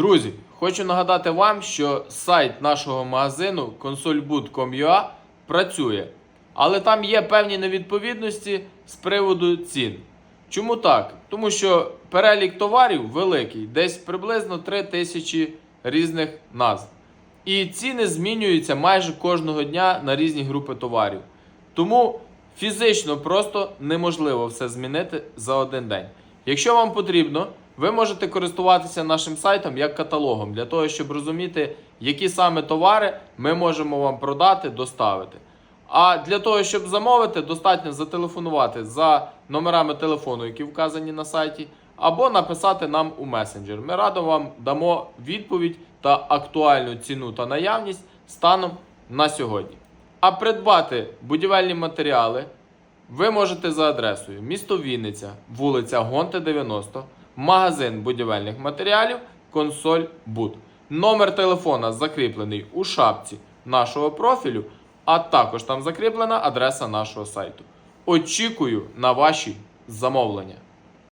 Друзі, хочу нагадати вам, що сайт нашого магазину consoleboot.com.ua працює, але там є певні невідповідності з приводу цін. Чому так? Тому що перелік товарів великий, десь приблизно 3 тисячі різних назв. І ціни змінюються майже кожного дня на різні групи товарів. Тому фізично просто неможливо все змінити за один день. Якщо вам потрібно, ви можете користуватися нашим сайтом як каталогом для того, щоб розуміти, які саме товари ми можемо вам продати, доставити. А для того, щоб замовити, достатньо зателефонувати за номерами телефону, які вказані на сайті, або написати нам у месенджер. Ми радо вам дамо відповідь та актуальну ціну та наявність станом на сьогодні. А придбати будівельні матеріали ви можете за адресою місто Вінниця, вулиця Гонте 90, магазин будівельних матеріалів Консоль Буд. Номер телефона закріплений у шапці нашого профілю, а також там закріплена адреса нашого сайту. Очікую на ваші замовлення.